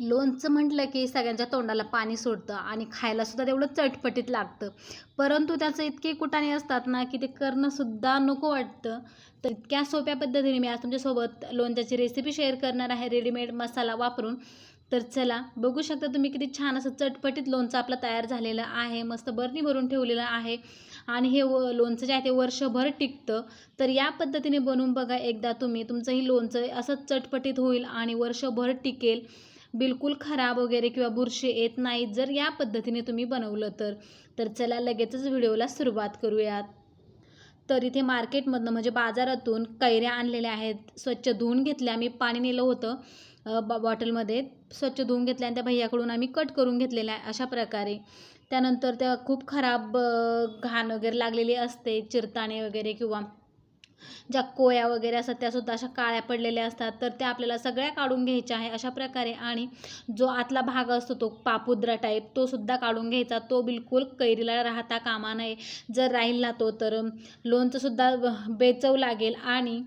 लोणचं म्हटलं की सगळ्यांच्या तोंडाला पाणी सुटतं आणि खायलासुद्धा तेवढं चटपटीत लागतं. परंतु त्याचं इतके कुटाणे असतात ना की ते करणंसुद्धा नको वाटतं. तर इतक्या सोप्या पद्धतीने मी आज तुमच्यासोबत लोणच्याची रेसिपी शेअर करणार आहे रेडीमेड मसाला वापरून. तर चला बघू शकता तुम्ही किती छान असं चटपटीत लोणचं आपलं तयार झालेलं आहे मस्त बरणी भरून ठेवलेलं आहे. आणि हे व लोणचं जे आहे ते वर्षभर टिकतं. तर या पद्धतीने बनवून बघा एकदा तुम्ही तुमचंही लोणचं असंच चटपटीत होईल आणि वर्षभर टिकेल. बिलकुल खराब वगैरे किंवा बुरशी येत नाहीत जर या पद्धतीने तुम्ही बनवलं तर. तर चला लगेचच व्हिडिओला सुरुवात करूयात. तर इथे मार्केटमधनं म्हणजे बाजारातून कैऱ्या आणलेल्या आहेत. स्वच्छ धुवून घेतल्या. मी पाणी नेलं होतं बॉटलमध्ये. स्वच्छ धुवून घेतल्या आणि त्या भैयाकडून आम्ही कट करून घेतलेल्या आहे अशा प्रकारे. त्यानंतर त्या खूप खराब घाण वगैरे लागलेली असते चिरताणे वगैरे किंवा ज्या कोया वगैरे असतात त्यासुद्धा अशा काळ्या पडलेल्या असतात तर त्या आपल्याला सगळ्या काढून घ्यायच्या आहे अशा प्रकारे. आणि जो आतला भाग असतो तो पापुद्रा टाईप तो सुद्धा काढून घ्यायचा. तो बिलकुल कैरीला राहता कामा नये. जर राहिला तो तर लोणचंसुद्धा बेचव लागेल. आणि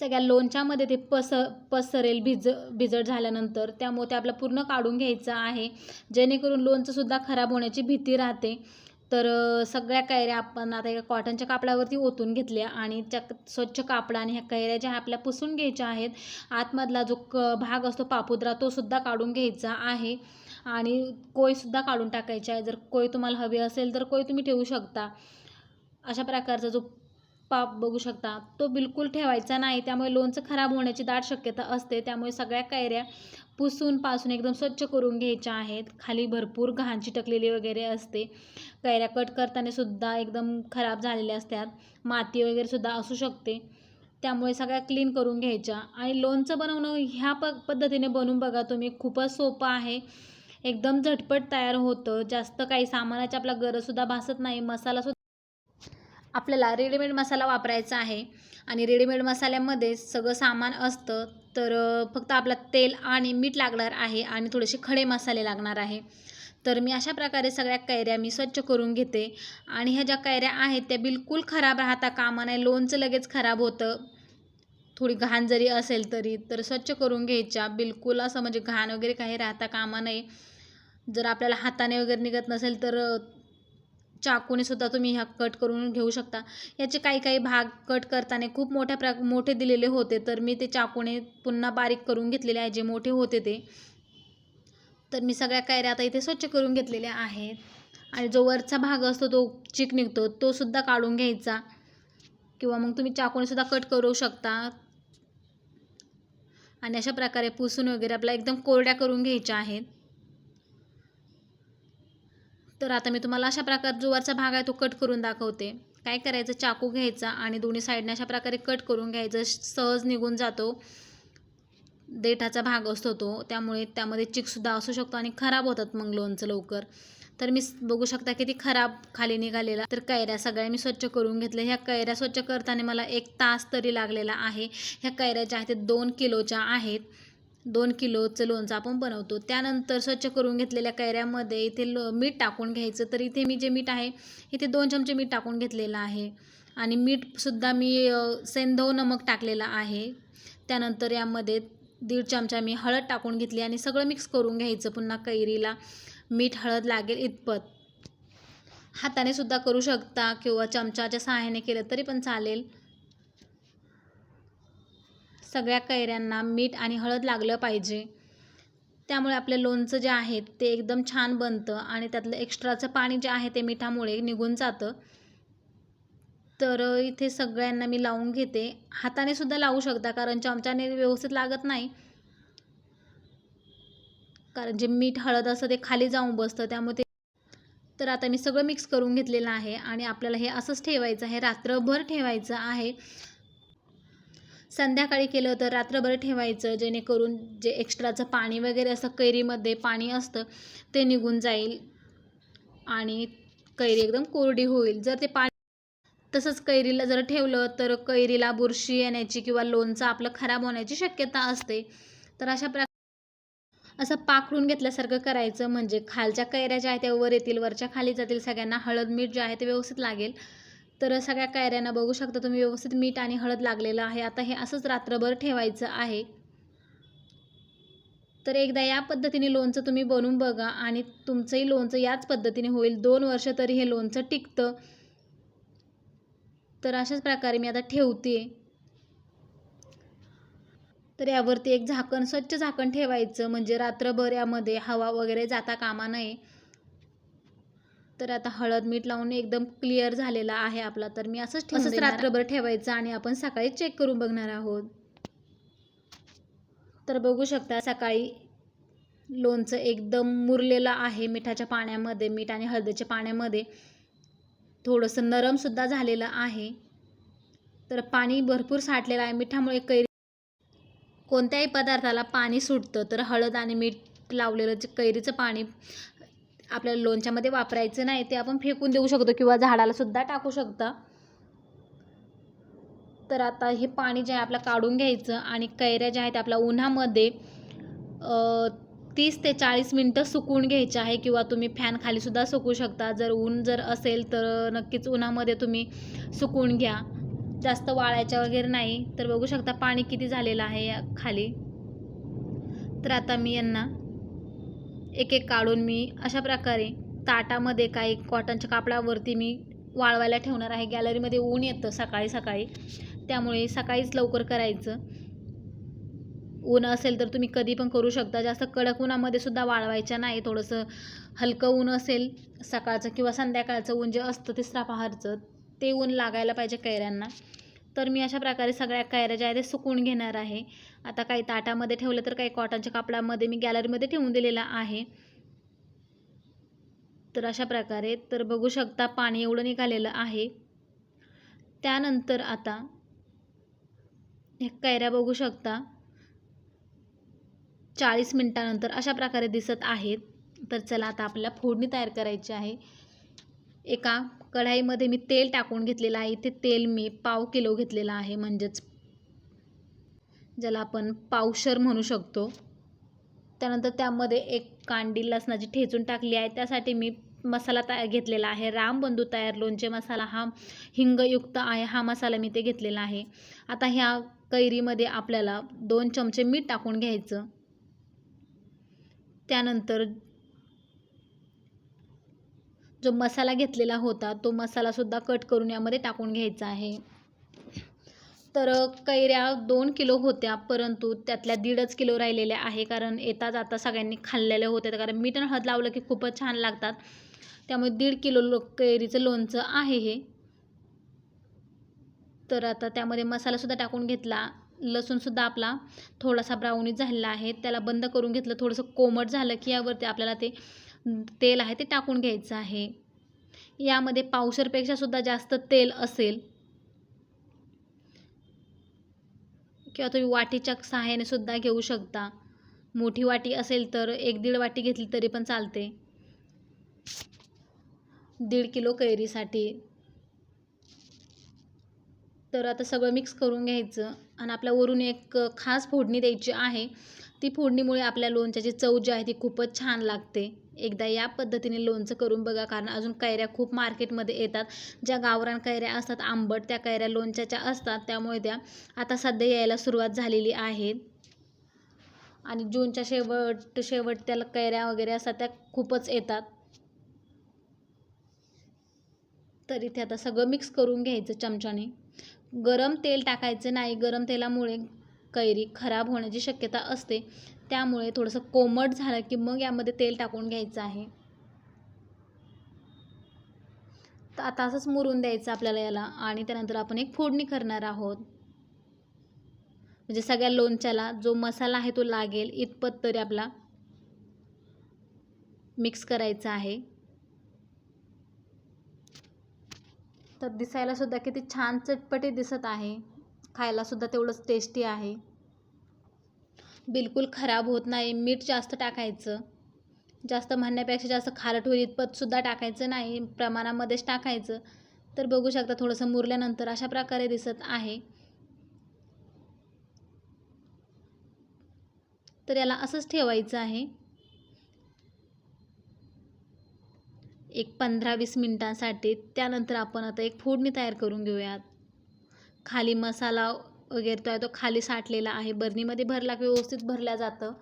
सगळ्या लोणच्यामध्ये ते पस पसरेल भिज भिजट झाल्यानंतर त्यामुळे ते आपलं पूर्ण काढून घ्यायचं आहे. जेणेकरून लोणचंसुद्धा खराब होण्याची भीती राहते. तर सगळ्या कैऱ्या आपण आता एका कॉटनच्या कापडावरती ओतून घेतल्या आणि त्या स्वच्छ कापड आणि ह्या कैऱ्या ज्या आपल्या पुसून घ्यायच्या आहेत आतमधला जो क भाग असतो पापुद्रा तो सुद्धा काढून घ्यायचा आहे आणि कोयसुद्धा काढून टाकायची आहे. जर कोय तुम्हाला हवी असेल तर कोय तुम्ही ठेवू शकता. अशा प्रकारचा जो पाप बघू शकता तो बिलकुल ठेवायचा नाही. त्यामुळे लोणचं खराब होण्याची दाट शक्यता असते. त्यामुळे सगळ्या कैऱ्या पुसून पासून एकदम स्वच्छ करून घ्यायच्या आहेत. खाली भरपूर घाण चिटकलेली वगैरे असते. कैऱ्या कट करताना सुद्धा एकदम खराब झालेल्या असतात. माती वगैरे सुद्धा असू शकते. त्यामुळे सगळ्या क्लीन करून घ्यायच्या. आणि लोणचं बनवणं ह्या प पद्धतीने बनवून बघा तुम्ही. खूपच सोपं आहे. एकदम झटपट तयार होतं. जास्त काही सामानाची आपला गरजसुद्धा भासत नाही. मसालासुद्धा आपल्याला रेडीमेड मसाला वापरायचा आहे. आणि रेडीमेड मसाल्यामध्ये सगळं सामान असतं. तर फक्त आपला तेल आणि मीठ लागणार आहे आणि थोडेसे खडे मसाले लागणार आहे. तर मी अशा प्रकारे सगळ्या कैऱ्या मी स्वच्छ करून घेते आणि ह्या ज्या कैऱ्या आहेत त्या बिलकुल खराब राहता कामा नाही लोणचं लगेच खराब होतं. थोडी घाण जरी असेल तरी तर स्वच्छ करून घ्यायच्या. बिलकुल असं म्हणजे घाण वगैरे काही राहता कामा नये. जर आपल्याला हाताने वगैरे निघत नसेल तर चाकूने सुद्धा तुम्ही ह्या कट करून घेऊ शकता. याचे काही काही भाग कट करताना खूप मोठ्या प्र मोठे दिलेले होते तर मी ते चाकूने पुन्हा बारीक करून घेतलेले आहे जे मोठे होते ते. तर मी सगळ्या कैऱ्या आता इथे स्वच्छ करून घेतलेल्या आहेत. आणि जो वरचा भाग असतो तो चिक निघतो तो सुद्धा काढून घ्यायचा. किंवा मग तुम्ही चाकूने सुद्धा कट करू शकता. आणि अशा प्रकारे पुसून वगैरे आपला एकदम कोरड्या करून घ्यायच्या आहेत. तर आता मी तुम्हाला अशा प्रकार जो वरचा भाग आहे तो कट करून दाखवते. काय करायचं? चाकू घ्यायचा आणि दोन्ही साईडने अशा प्रकारे कट करून घ्यायचं. सहज निघून जातो. देठाचा भाग असतो तो. त्यामुळे त्यामध्ये चिकसुद्धा असू शकतो आणि खराब होतात मग लोणचं लवकर. तर मी बघू शकता किती खराब खाली निघालेला. तर कैऱ्या सगळ्या मी स्वच्छ करून घेतल्या. ह्या कैऱ्या स्वच्छ करताना मला एक तास तरी लागलेला आहे. ह्या कैऱ्या ज्या आहेत ते दोन किलोच्या आहेत. दोन किलोचं लोणचं आपण बनवतो. त्यानंतर स्वच्छ करून घेतलेल्या कैऱ्यामध्ये इथे लो मीठ टाकून घ्यायचं. तर इथे मी जे मीठ आहे इथे दोन चमचे मीठ टाकून घेतलेलं आहे. आणि मीठसुद्धा मी सेंधव नमक टाकलेलं आहे. त्यानंतर यामध्ये दीड चमचा मी हळद टाकून घेतली आणि सगळं मिक्स करून घ्यायचं पुन्हा कैरीला. मीठ हळद लागेल इतपत. हाताने सुद्धा करू शकता किंवा चमचाच्या सहाय्याने केलं तरी पण चालेल. सगळ्या कैऱ्यांना मीठ आणि हळद लागलं पाहिजे. त्यामुळे आपले लोणचं जे आहे ते एकदम छान बनतं आणि त्यातलं एक्स्ट्राचं पाणी जे आहे ते मिठामुळे निघून जातं. तर इथे सगळ्यांना मी लावून घेते. हाताने सुद्धा लावू शकता कारण चमच्याने व्यवस्थित लागत नाही. कारण जे मीठ हळद असतं ते खाली जाऊन बसतं त्यामुळे ते तर आता मी सगळं मिक्स करून घेतलेलं आहे आणि आपल्याला हे असंच ठेवायचं आहे. रात्रभर ठेवायचं आहे. संध्याकाळी केलं तर रात्रभर ठेवायचं जेणेकरून जे एक्स्ट्राचं पाणी वगैरे असं कैरीमध्ये पाणी असतं ते निघून जाईल आणि कैरी एकदम कोरडी होईल. जर ते पाणी तसंच कैरीला जर ठेवलं तर कैरीला बुरशी येण्याची किंवा लोणचं आपलं खराब होण्याची शक्यता असते. तर अशा प्रकारे असं पाकडून घेतल्यासारखं करायचं. म्हणजे खालच्या कैऱ्या ज्या आहेत त्या वर येतील वरच्या खाली जातील सगळ्यांना हळद मीठ जे आहे ते व्यवस्थित लागेल. तर सगळ्या कायऱ्यांना बघू शकता तुम्ही व्यवस्थित मीठ आणि हळद लागलेलं आहे. आता हे असंच रात्रभर ठेवायचं आहे. तर एकदा या पद्धतीने लोणचं तुम्ही बनवून बघा आणि तुमचंही लोणचं याच पद्धतीने होईल. दोन वर्ष तरी हे लोणचं टिकतं. तर अशाच प्रकारे मी आता ठेवते. तर यावरती एक झाकण स्वच्छ झाकण ठेवायचं. म्हणजे रात्रभर यामध्ये हवा वगैरे जाता कामा नये. तर आता हळद मीठ लावून एकदम क्लिअर झालेला आहे आपला. तर मी असंच असंच रात्रभर ठेवायचं आणि आपण सकाळी चेक करून बघणार आहोत. तर बघू शकता सकाळी लोणचं एकदम मुरलेलं आहे मिठाच्या पाण्यामध्ये मीठ आणि हळदीच्या पाण्यामध्ये. थोडंसं नरमसुद्धा झालेलं आहे. तर पाणी भरपूर साठलेलं आहे. मिठामुळे कैरी कोणत्याही पदार्थाला पाणी सुटतं. तर हळद आणि मीठ लावलेलं जे कैरीचं पाणी आपल्याला लोणच्यामध्ये वापरायचं नाही ते आपण फेकून देऊ शकतो किंवा झाडाला सुद्धा टाकू शकता. तर आता हे पाणी जे आहे आपलं काढून घ्यायचं आणि कैऱ्या ज्या आहेत आपल्या उन्हामध्ये तीस ते चाळीस मिनटं सुकवून घ्यायचे आहे किंवा तुम्ही फॅन खालीसुद्धा सुकवू शकता. जर ऊन जर असेल तर नक्कीच उन्हामध्ये तुम्ही सुकून घ्या. जास्त वाळायच्या वगैरे नाही. तर बघू शकता पाणी किती झालेलं आहे या खाली. तर आता मी यांना एक एक काढून मी अशा प्रकारे ताटामध्ये काही कॉटनच्या कापडावरती मी वाळवायला ठेवणार आहे. गॅलरीमध्ये ऊन येतं सकाळी सकाळी. त्यामुळे सकाळीच लवकर करायचं. ऊन असेल तर तुम्ही कधी पण करू शकता. जास्त कडक उन्हामध्ये सुद्धा वाळवायच्या नाही. थोडंसं हलकं ऊन असेल सकाळचं किंवा संध्याकाळचं ऊन जे असतं तिसरा पहारचं ते ऊन लागायला पाहिजे कैऱ्यांना. तर मी अशा प्रकारे सगळ्या कैऱ्या ज्या आहेत ते घेणार आहे. आता काही ताटामध्ये ठेवलं तर काही कॉटनच्या कापडामध्ये मी गॅलरीमध्ये ठेवून दिलेला आहे. तर अशा प्रकारे तर बघू शकता पाणी एवढं निघालेलं आहे. त्यानंतर आता ह्या कैऱ्या बघू शकता. चाळीस मिनटानंतर अशा प्रकारे दिसत आहेत. तर चला आता आपल्याला फोडणी तयार करायची आहे. एका कढाईमध्ये मी तेल टाकून घेतलेलं आहे. इथे तेल मी पाव किलो घेतलेलं आहे म्हणजेच ज्याला आपण पावशर म्हणू शकतो. त्यानंतर त्यामध्ये एक कांडी लसणाची ठेचून टाकली आहे. त्यासाठी मी मसाला तयार घेतलेला आहे. रामबंधू तयार लोणचे मसाला हा हिंगयुक्त आहे. हा मसाला मी ते घेतलेला आहे. आता ह्या कैरीमध्ये आपल्याला दोन चमचे मीठ टाकून घ्यायचं. त्यानंतर जो मसाला घेतलेला होता तो मसालासुद्धा कट करून यामध्ये टाकून घ्यायचा आहे. तर कैऱ्या दोन किलो होत्या परंतु त्यातल्या दीडच किलो राहिलेल्या आहे कारण येताच आता सगळ्यांनी खाल्लेल्या होत्या. कारण मीठ आणि हळद लावलं की खूपच छान लागतात. त्यामुळे दीड किलो लो कैरीचं लोणचं आहे हे. तर आता त्यामध्ये मसालासुद्धा टाकून घेतला. लसूणसुद्धा आपला थोडासा ब्राउनी झालेला आहे. त्याला बंद करून घेतलं. थोडंसं कोमट झालं की यावरती आपल्याला ते तेल आहे ते टाकून घ्यायचं आहे. यामध्ये पावशरपेक्षा सुद्धा जास्त तेल असेल. किंवा तुम्ही वाटीच्या सहाय्याने सुद्धा घेऊ शकता. मोठी वाटी असेल तर एक दीड वाटी घेतली तरी पण चालते. दीड किलो कैरीसाठी. तर आता सगळं मिक्स करून घ्यायचं. आणि आपल्या वरून एक खास फोडणी द्यायची आहे. ती फोडणीमुळे आपल्या लोणच्याची चव जी आहे ती खूपच छान लागते. एकदा या पद्धतीने लोणचं करून बघा कारण अजून कैऱ्या खूप मार्केटमध्ये येतात. ज्या गावरान कैऱ्या असतात आंबट त्या कैऱ्या लोणच्याच्या असतात त्यामुळे त्या आता सध्या यायला सुरुवात झालेली आहे. आणि जूनच्या शेवट शेवट त्याला कैऱ्या वगैरे असतात त्या खूपच येतात. तर इथे आता सगळं मिक्स करून घ्यायचं चमच्याने. गरम तेल टाकायचं नाही. गरम तेलामुळे कैरी खराब होण्याची शक्यता असते. त्यामुळे थोडंसं कोमट झालं की मग यामध्ये तेल टाकून घ्यायचं आहे. तर आता असंच मुरून द्यायचं आपल्याला याला आणि त्यानंतर आपण एक फोडणी करणार आहोत. म्हणजे सगळ्या लोणच्याला जो मसाला आहे तो लागेल इतपत तरी आपला मिक्स करायचा आहे. तर दिसायला सुद्धा किती छान चटपटी दिसत आहे. खायलासुद्धा तेवढंच टेस्टी आहे. बिलकुल खराब होत नाही. मीठ जास्त टाकायचं. जास्त म्हणण्यापेक्षा जास्त खारट होईल इतपतसुद्धा टाकायचं नाही. प्रमाणामध्येच टाकायचं. तर बघू शकता थोडंसं मुरल्यानंतर अशा प्रकारे दिसत आहे. तर याला असंच ठेवायचं आहे. एक पंधरा वीस मिनटांसाठी. त्यानंतर आपण आता एक फोडणी तयार करून घेऊयात. खाली मसाला वगैरे तो आहे तो खाली साठलेला आहे. बर्नीमध्ये भरला की व्यवस्थित भरल्या जातं.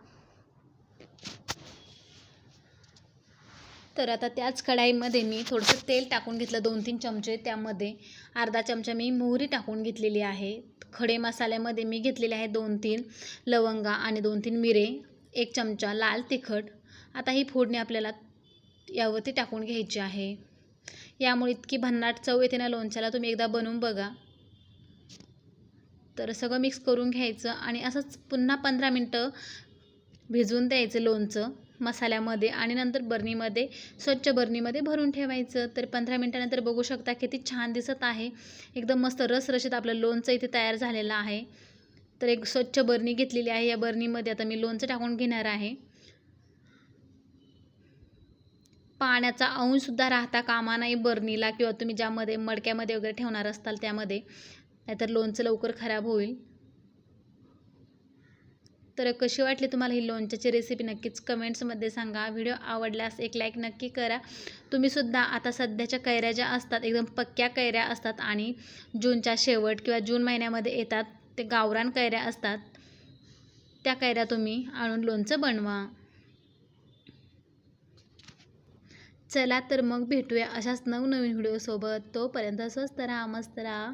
तर आता त्याच कढाईमध्ये मी थोडंसं तेल टाकून घेतलं दोन तीन चमचे त्यामध्ये. अर्धा चमचा मी मोहरी टाकून घेतलेली आहे. खडे मसाल्यामध्ये मी घेतलेले आहे दोन तीन लवंगा आणि दोन तीन मिरे एक चमचा लाल तिखट. आता ही फोडणी आपल्याला यावरती टाकून घ्यायची आहे. यामुळे इतकी भन्नाट चव येते ना लोणच्याला. तुम्ही एकदा बनवून बघा. तर सगळं मिक्स करून घ्यायचं आणि असंच पुन्हा पंधरा मिनटं भिजवून द्यायचं लोणचं मसाल्यामध्ये आणि नंतर बर्नीमध्ये स्वच्छ बर्नीमध्ये भरून ठेवायचं. तर पंधरा मिनटानंतर बघू शकता किती छान दिसत आहे. एकदम मस्त रसरशीत आपलं लोणचं इथे तयार झालेलं आहे. तर एक स्वच्छ बर्नी घेतलेली आहे. या बर्नीमध्ये आता मी लोणचं टाकून घेणार आहे. पाण्याचा अंशसुद्धा राहता कामा नाही बर्नीला किंवा तुम्ही ज्यामध्ये मडक्यामध्ये वगैरे ठेवणार असताल त्यामध्ये. नाहीतर लोणचं लवकर खराब होईल. तर कशी वाटली तुम्हाला ही लोणच्याची रेसिपी नक्कीच कमेंट्समध्ये सांगा. व्हिडिओ आवडल्यास एक लाईक नक्की करा. तुम्हीसुद्धा आता सध्याच्या कैऱ्या ज्या असतात एकदम पक्क्या कैऱ्या असतात आणि जूनच्या शेवट किंवा जून महिन्यामध्ये येतात ते गावरान कैऱ्या असतात त्या कैऱ्या तुम्ही आणून लोणचं बनवा. चला तर मग भेटूया अशाच नवनवीन व्हिडिओसोबत तोपर्यंत स्वस्त राहा मस्त राहा.